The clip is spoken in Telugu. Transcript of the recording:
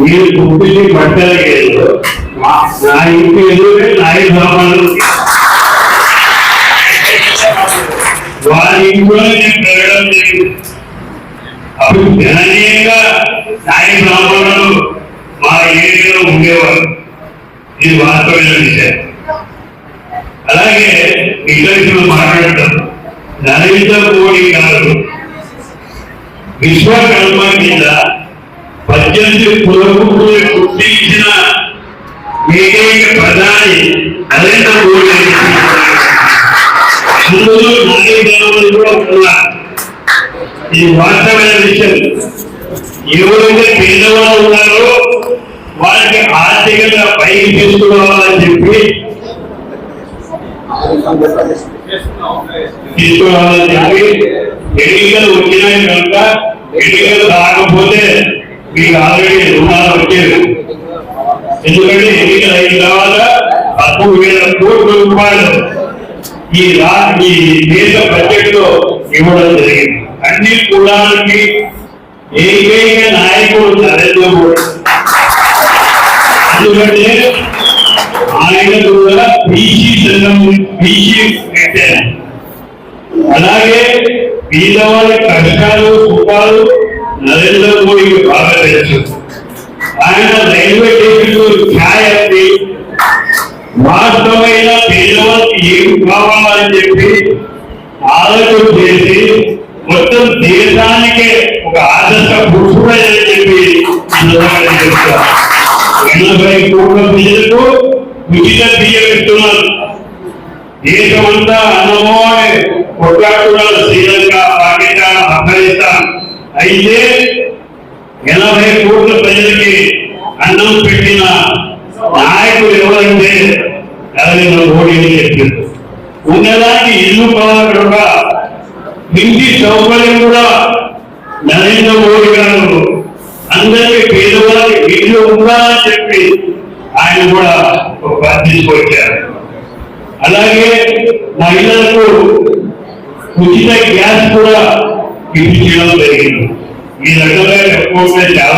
మీరు పుట్టింది బట్టలు నా ఇంటి ఎదురుగా నాయ వారి ఇంట్లో నేను పెరగడం లేదు అప్పుడు గణనీయంగా నాయ మా ఏరియాలో ఉండేవారు ఇది వాస్తవమైన విషయం అలాగే మాట్లాడటం. నరేంద్ర మోడీ గారు విశ్వకర్మ కింద పద్దెనిమిది కులకులు గుర్తించిన ఏకైక ప్రధాని నరేంద్ర మోడీ అందులో నాయకులు కూడా ఉన్నారు ఇది వాస్తవమైన విషయం ఎవరైతే పేదవాళ్ళు ఉన్నారో వారికి ఆర్థికంగా పైకి తీసుకురావాలని చెప్పి తీసుకోవాలని చెప్పి ఎన్నికలు వచ్చినాయి కనుక ఎన్నికలు రాకపోతే మీకు ఆల్రెడీ రుణాలు వచ్చేది ఎందుకంటే ఎన్నికలు అయిన తర్వాత పదమూడు వేల కోట్ల రూపాయలు ఈ రా ఈ దేశ బడ్జెట్లో ఇవ్వడం జరిగింది. అన్ని కులాలకి ఏకైక నాయకుడు నరేంద్ర మోడీ. ఎందుకంటే ఆయన కూడా బీసీ సంఘం బీసీ పెట్టారు అలాగే పేదవాళ్ళ కష్టాలు సుఖాలు నరేంద్ర మోడీకి చేయొచ్చు ఆయన రైల్వే స్టేషన్ ఛాయ్ అంది వాస్తవమైన పేదవాళ్ళకి ఏం కావాలని చెప్పి ఆలోచన చేసి మొత్తం దేశానికే ఒక ఆదర్శ పురుషుడని చెప్పి ఎనభై కోట్ల ప్రజలకు ఉచిత బియ్యం ఇస్తున్నారు. దేశమంతా అన్నమో కొట్లాడుతున్నారు. శ్రీలంక పాకిస్తాన్ ఆఫ్ఘనిస్తాన్. అయితే ఎనభై కోట్ల ప్రజలకి అన్నం పెట్టిన నాయకుడు ఎవరంటే నరేంద్ర మోడీ అని చెప్పారు. ఉన్నదానికి ఇల్లు కూడా ఇంటి సౌకర్యం కూడా నరేంద్ర మోడీ గారు అందరికీ పేదవాళ్ళకి ఇల్లు ఉండాలని చెప్పి ఆయన కూడా ఒక తీసుకొచ్చారు అలాగే మహిళలకు ఉచిత గ్యాస్ కూడా ఇప్పించడం జరిగింది. ఈ రకంగా most it.